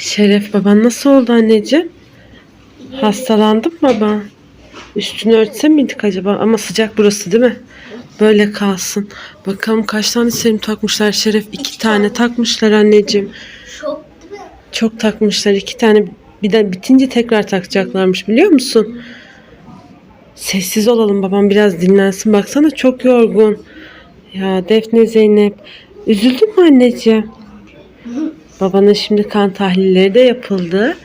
Şeref baban nasıl oldu anneciğim? Hastalandın mı baba? Üstünü örtse miydik acaba? Ama sıcak burası değil mi? Böyle kalsın. Bakalım kaç tane serum takmışlar Şeref? iki tane takmışlar anneciğim. Çok değil mi? Çok takmışlar. iki tane bir de bitince tekrar takacaklarmış biliyor musun? Sessiz olalım babam biraz dinlensin. Baksana çok yorgun. Ya Defne Zeynep. Üzüldün mü anneciğim? Babanın şimdi kan tahlilleri de yapıldı.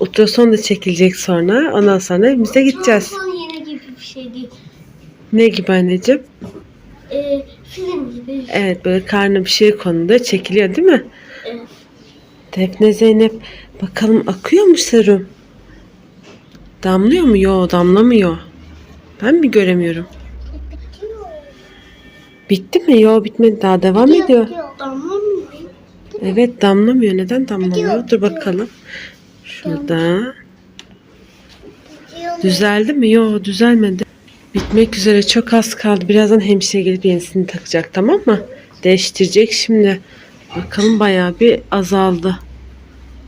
Ultrason da çekilecek sonra. Ondan sonra evimize gideceğiz. Son yine gibi bir şey değil. Ne gibi anneciğim? Ee, film gibi. Evet böyle karnı bir şey konuda çekiliyor değil mi? Evet. Defne Zeynep bakalım akıyor mu serum? Damlıyor mu? Yo damlamıyor. Ben mi göremiyorum? Bitti mi? Yo bitmedi daha devam ediyor. Tamam mı? Evet damlamıyor. Neden damlamıyor? Dur bakalım. Şurada. Düzeldi mi? Yo düzelmedi. Bitmek üzere çok az kaldı. Birazdan hemşire gelip yenisini takacak tamam mı? Değiştirecek şimdi. Bakalım bayağı bir azaldı.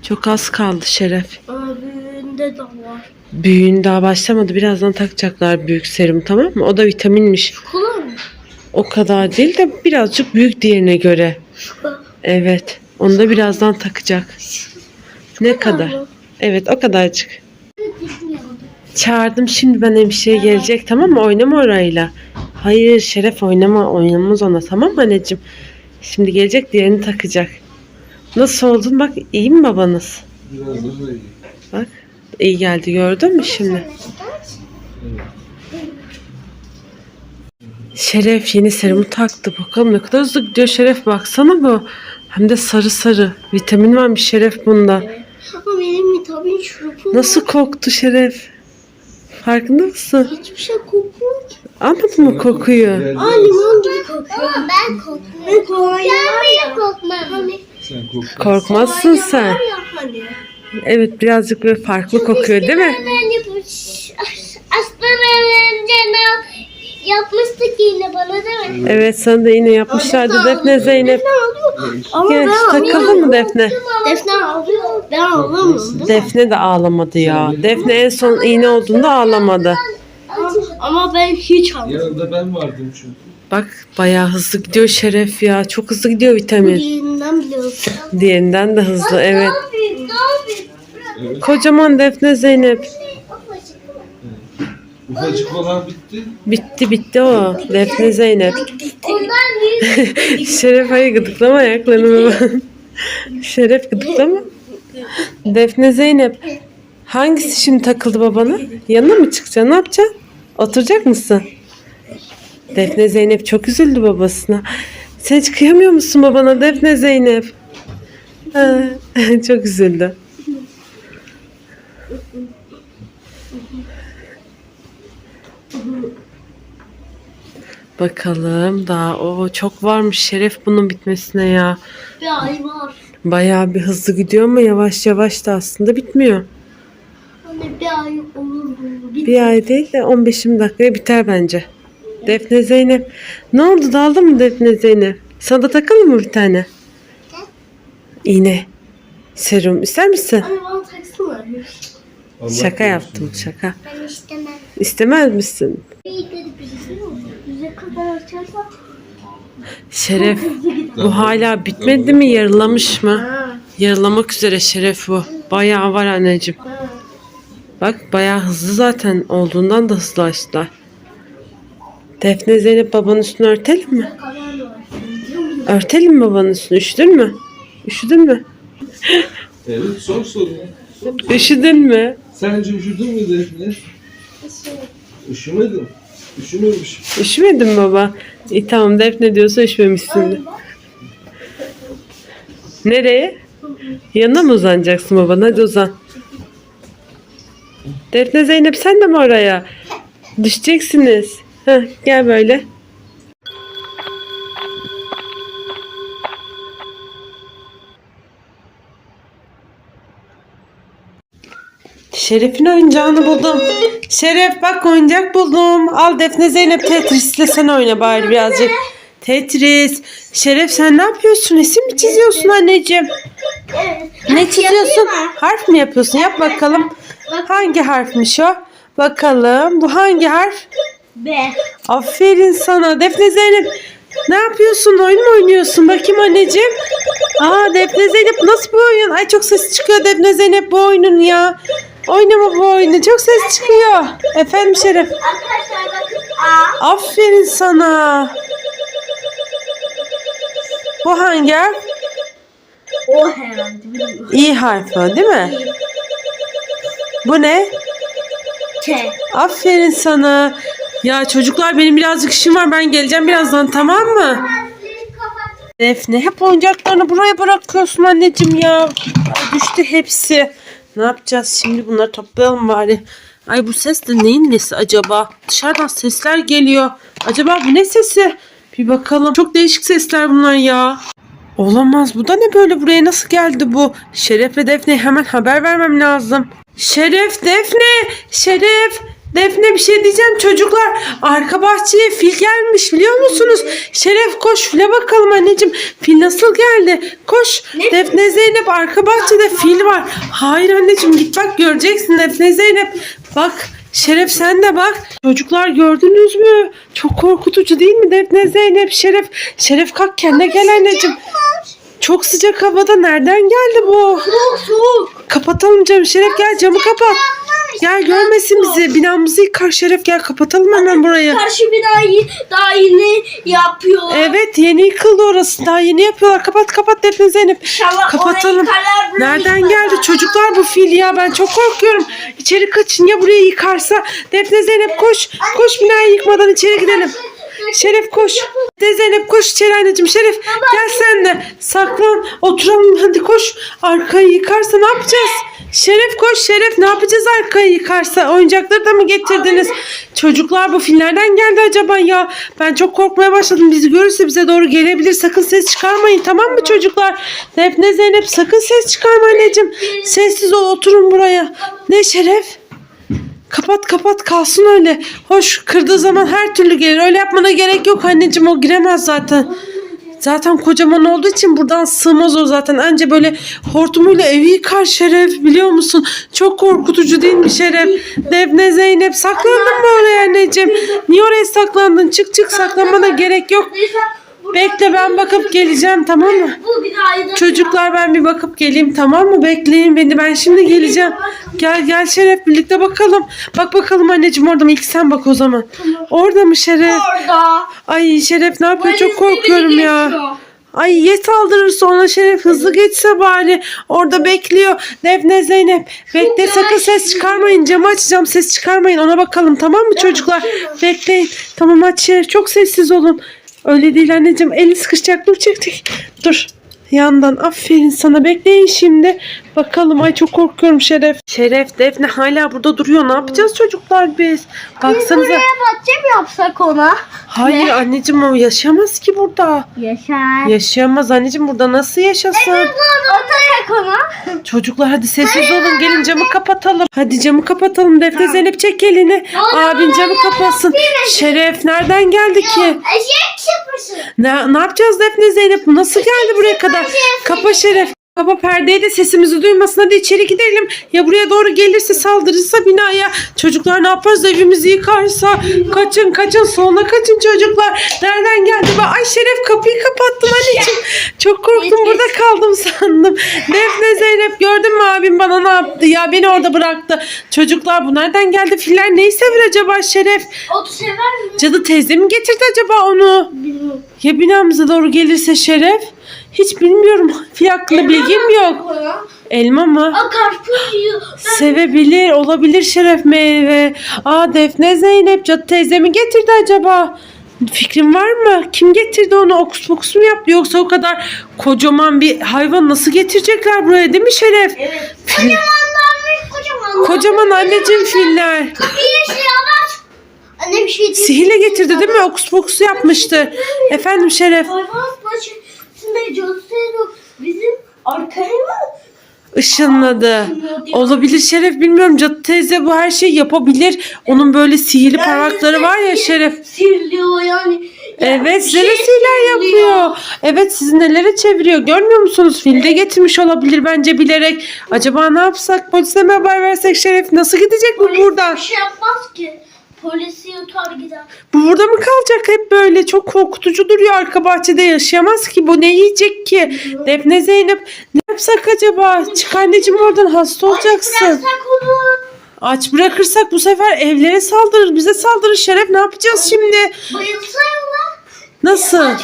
Çok az kaldı Şeref. Abinde de var. Büyüğün daha başlamadı. Birazdan takacaklar büyük serum tamam mı? O da vitaminmiş. Kola mı? O kadar değil de birazcık büyük diğerine göre. Kadar. Evet. Onu da birazdan takacak. Ne kadar? Evet o kadarcık. Çağırdım şimdi ben hemşire gelecek tamam mı? Oynama orayla. Hayır Şeref oynama oynamaz ona tamam mı anneciğim? Şimdi gelecek diğerini takacak. Nasıl oldun bak iyi mi babanız? Biraz daha iyi. Bak iyi geldi gördün mü şimdi? Şeref yeni serumu taktı. Bakalım ne kadar hızlı gidiyor Şeref. Baksana bu. Hem de sarı sarı. Vitamin varmış Şeref bunda. Ama benim vitamin şurupum Nasıl koktu Şeref? Farkında mısın? Hiçbir şey kokmuyor ki. Almadın mı kokuyu? Aa limon gibi kokuyor. Ama ben kokmuyorum. Ben kolonya var ya. kokmam. Hani, Sen korkma. Korkmazsın sen. var ya hani. Evet birazcık böyle farklı kokuyor değil mi? Ben yapmış. Yapmıştık yine bana değil mi? Evet sana da yine yapmışlardı Defne Zeynep. Ama Gel, ben takıldı mı Defne? Defne ağlıyor. Ben ağlamıyorum. Defne de ağlamadı ya. Defne en son iğne olduğunda ağlamadı. Ama ben hiç ağlamıyorum. Yanında ben vardım çünkü. Bak bayağı hızlı gidiyor Şeref ya. Çok hızlı gidiyor vitamin. Yerinden biliyorsun. Diğerinden de hızlı evet. büyük, daha büyük. Evet. Kocaman Defne Zeynep. Ufacık olan bitti. Bitti bitti o. Defne Zeynep. Şeref hayır gıdıklama ayaklarını baba. Şeref gıdıklama. Defne Zeynep. Hangisi şimdi takıldı babana? Yanına mı çıkacaksın? Ne yapacaksın? Oturacak mısın? Defne Zeynep çok üzüldü babasına. Sen hiç kıyamıyor musun babana Defne Zeynep? Çok üzüldü. Bakalım daha o çok varmış şeref bunun bitmesine ya. Bir ay var. Bayağı bir hızlı gidiyor ama yavaş yavaş da aslında bitmiyor. Hani bir ay olur bu. Bir Bir ay değil de 15-20 dakikaya biter bence. Defne Zeynep. Ne oldu daldı mı Defne Zeynep? Sana da takalım mı bir tane? İğne. Serum ister misin? Hani bana. Allah Şaka yaptım şaka. Ben istemem. İstemez misin? Bir şey mi? Yüze kadar açarsan. Şeref bu hala bitmedi mi yarılamış mı? Yarılamak üzere Şeref bu. Bayağı var anneciğim. Bak bayağı hızlı zaten olduğundan da hızlı açtılar. Defne Zeynep babanın üstünü örtelim mi? Örtelim mi babanın üstünü? Üşüdün mü? Üşüdün mü? Evet sor soru. Üşüdün mü? Sence üşüdün mü Defne? Üşümedim. Üşümemişim. Üşümedin mi baba? İyi tamam Defne diyorsa üşümemişsin. Nereye? Yanına mı uzanacaksın baban? Hadi uzan. Defne Zeynep sen de mi oraya? Düşeceksiniz. Heh, gel böyle. Şeref'in oyuncağını buldum. Şeref bak oyuncak buldum. Al Defne Zeynep Tetris'le sen oyna bari birazcık. Tetris. Şeref sen ne yapıyorsun? Resim mi çiziyorsun anneciğim? Ne çiziyorsun? Harf mi yapıyorsun? Yap bakalım. Hangi harfmiş o? Bakalım. Bu hangi harf? B. Aferin sana. Defne Zeynep. Ne yapıyorsun? Oyun mu oynuyorsun? Bakayım anneciğim. Aa Defne Zeynep nasıl bir oyun? Ay çok ses çıkıyor Defne Zeynep bu oyunun ya. Oynama bu oyunu. Çok ses çıkıyor. Efendim Şeref. Arkadaşlar bakın A. Aferin sana. Bu hangi harf? O herhalde. İ harfi o, değil mi? Bu ne? K. Aferin sana. Ya çocuklar benim birazcık işim var. Ben geleceğim birazdan tamam mı? Defne hep oyuncaklarını buraya bırakıyorsun anneciğim ya. Ay, düştü hepsi. Ne yapacağız şimdi bunları toplayalım bari. Ay bu ses de neyin nesi acaba? Dışarıdan sesler geliyor. Acaba bu ne sesi? Bir bakalım. Çok değişik sesler bunlar ya. Olamaz. Bu da ne böyle? Buraya nasıl geldi bu? Şeref ve Defne hemen haber vermem lazım. Şeref, Defne, Şeref. Defne bir şey diyeceğim çocuklar. Arka bahçeye fil gelmiş biliyor musunuz? Şeref koş file bakalım anneciğim. Fil nasıl geldi? Koş. Defne Zeynep arka bahçede fil var. Hayır anneciğim git bak göreceksin Defne Zeynep. Bak Şeref sen de bak. Çocuklar gördünüz mü? Çok korkutucu değil mi Defne Zeynep Şeref? Şeref kalk kendine gel anneciğim. Çok sıcak havada nereden geldi bu? Soğuk soğuk. Kapatalım camı Şeref gel camı kapat. Gel görmesin bizi. Binamızı yıkar Şeref gel kapatalım hemen burayı. Karşı binayı daha yeni yapıyor. Evet yeni yıkıldı orası. Daha yeni yapıyorlar. Kapat kapat Defne Zeynep. İnşallah Kapatalım. orayı yıkarlar, burayı Nereden yıkarlar. geldi çocuklar bu fil ya? Ben çok korkuyorum. İçeri kaçın ya burayı yıkarsa. Defne Zeynep koş. Koş binayı yıkmadan içeri gidelim. Şeref koş. De Zeynep koş içeri anneciğim. Şeref gel sen de. Saklan. Oturalım hadi koş. Arkayı yıkarsa ne yapacağız? Şeref koş Şeref ne yapacağız arkayı yıkarsa? Oyuncakları da mı getirdiniz? Çocuklar bu fillerden geldi acaba ya? Ben çok korkmaya başladım. Bizi görürse bize doğru gelebilir. Sakın ses çıkarmayın tamam mı çocuklar? Defne Zeynep sakın ses çıkarma anneciğim. Sessiz ol oturun buraya. Ne Şeref? Kapat kapat kalsın öyle. Hoş kırdığı zaman her türlü gelir. Öyle yapmana gerek yok anneciğim o giremez zaten. Zaten kocaman olduğu için buradan sığmaz o zaten. Anca böyle hortumuyla evi yıkar Şeref biliyor musun? Çok korkutucu değil mi Şeref? Defne Zeynep saklandın mı oraya anneciğim? Niye oraya saklandın? Çık çık saklanmana gerek yok. Bekle ben bakıp geleceğim tamam mı? Bu binayı da Çocuklar ben bir bakıp geleyim tamam mı? Bekleyin beni ben şimdi geleceğim. Gel gel Şeref birlikte bakalım. Bak bakalım anneciğim orada mı? İlk sen bak o zaman. Orada mı Şeref? orada. Ay Şeref ne yapıyor? Çok Valizleri korkuyorum ya. geçiyor. Ay ye saldırırsa ona Şeref hızlı geçse bari. Orada bekliyor. Defne Zeynep. Bekle sakın ses çıkarmayın. Camı açacağım ses çıkarmayın. Ona bakalım tamam mı çocuklar? Bekleyin. Tamam aç Şeref. Çok sessiz olun. Öyle değil anneciğim. Eli sıkışacak. Dur çek çek. Dur. Yandan aferin sana bekleyin şimdi. Bakalım ay çok korkuyorum Şeref. Şeref Defne hala burada duruyor. Ne yapacağız çocuklar biz? Baksanıza. Buraya bahçe mi yapsak ona? Hayır anneciğim o yaşamaz ki burada. Yaşar. Yaşayamaz anneciğim burada nasıl yaşasın? Otayak ona. Çocuklar hadi sessiz olun gelin camı kapatalım. Hadi camı kapatalım Defne Zeynep çek elini. Abin camı kapatsın. Şeref nereden geldi ki? Eşek çıkmışsın. Ne, ne yapacağız Defne Zeynep? Nasıl geldi buraya kadar? Kapa Şeref. Kapa perdeyi de sesimizi duymasın. Hadi içeri gidelim. Ya buraya doğru gelirse saldırırsa binaya. Çocuklar ne yaparız evimizi yıkarsa. Kaçın kaçın soluna kaçın çocuklar. Nereden geldi? Ay Şeref kapıyı kapattım anneciğim. Çok korktum burada kaldım sandım. Defne Zeynep gördün mü abim bana ne yaptı ya beni orada bıraktı. Çocuklar bu nereden geldi? Filler neyi sever acaba Şeref? Ot sever mi? Cadı teyze mi getirdi acaba onu? Bilmiyorum. Ya binamıza doğru gelirse Şeref? Hiç bilmiyorum. Fil hakkında bilgim yok. Elma mı? Aa karpuz yiyor. Ben Sevebilir, olabilir Şeref meyve. Aa Defne Zeynep cadı teyze mi getirdi acaba? Fikrin var mı? Kim getirdi onu? Okus pokus mu yaptı? Yoksa o kadar kocaman bir hayvan nasıl getirecekler buraya değil mi Şeref? Evet. Fil- Kocamanlar kocaman. kocaman anneciğim filler. Bir şey yapmaz. Anne bir şey değil. Sihirle getirdi değil mi? Okus pokus yapmıştı. Efendim Şeref. Hayvan bahçesinde cadı bizim arkaya mı? ışınladı. Olabilir Şeref bilmiyorum. Cadı teyze bu her şeyi yapabilir. Onun böyle sihirli parmakları var ya Şeref. Sihirliyor yani. Evet size şey de şeyler söylüyor. yapıyor. Evet sizi nelere çeviriyor görmüyor musunuz? Filde getirmiş olabilir bence bilerek. Acaba ne yapsak? Polise mi haber versek Şeref? Nasıl gidecek bu Polis buradan? bir şey yapmaz ki. Polisi yutar gider. Bu burada mı kalacak hep böyle? Çok korkutucu duruyor. Arka bahçede yaşayamaz ki. Bu ne yiyecek ki? Defne Zeynep ne yapsak acaba? Çık anneciğim oradan hasta olacaksın. Bıraksak onu. Aç bırakırsak bu sefer evlere saldırır. Bize saldırır Şeref. Ne yapacağız şimdi? Bayılsa yola. Nasıl? Aç.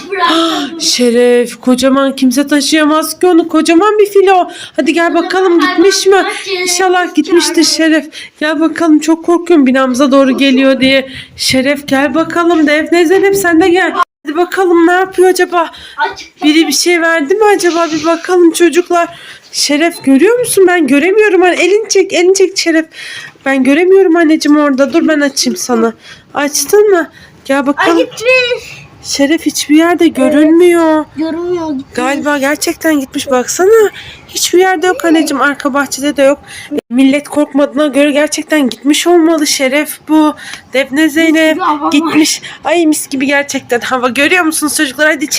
Şeref kocaman kimse taşıyamaz ki onu kocaman bir filo. Hadi gel bakalım gitmiş mi? İnşallah gitmiştir Şeref. Gel bakalım çok korkuyorum binamıza doğru geliyor diye. Şeref gel bakalım Defne Zeynep sen de gel. Hadi bakalım ne yapıyor acaba? Biri bir şey verdi mi acaba bir bakalım çocuklar. Şeref görüyor musun? Ben göremiyorum. Hani elini çek, elini çek Şeref. Ben göremiyorum anneciğim orada. Dur ben açayım sana. Açtın mı? Gel Ay bakalım. gitmiş. Şeref hiçbir yerde görünmüyor. Görünmüyor gitmiş. Galiba gerçekten gitmiş baksana. Hiçbir yerde yok anneciğim. Arka bahçede de yok. Millet korkmadığına göre gerçekten gitmiş olmalı Şeref bu. Defne Zeynep gitmiş. Ay mis gibi gerçekten hava. Görüyor musunuz çocuklar? Hadi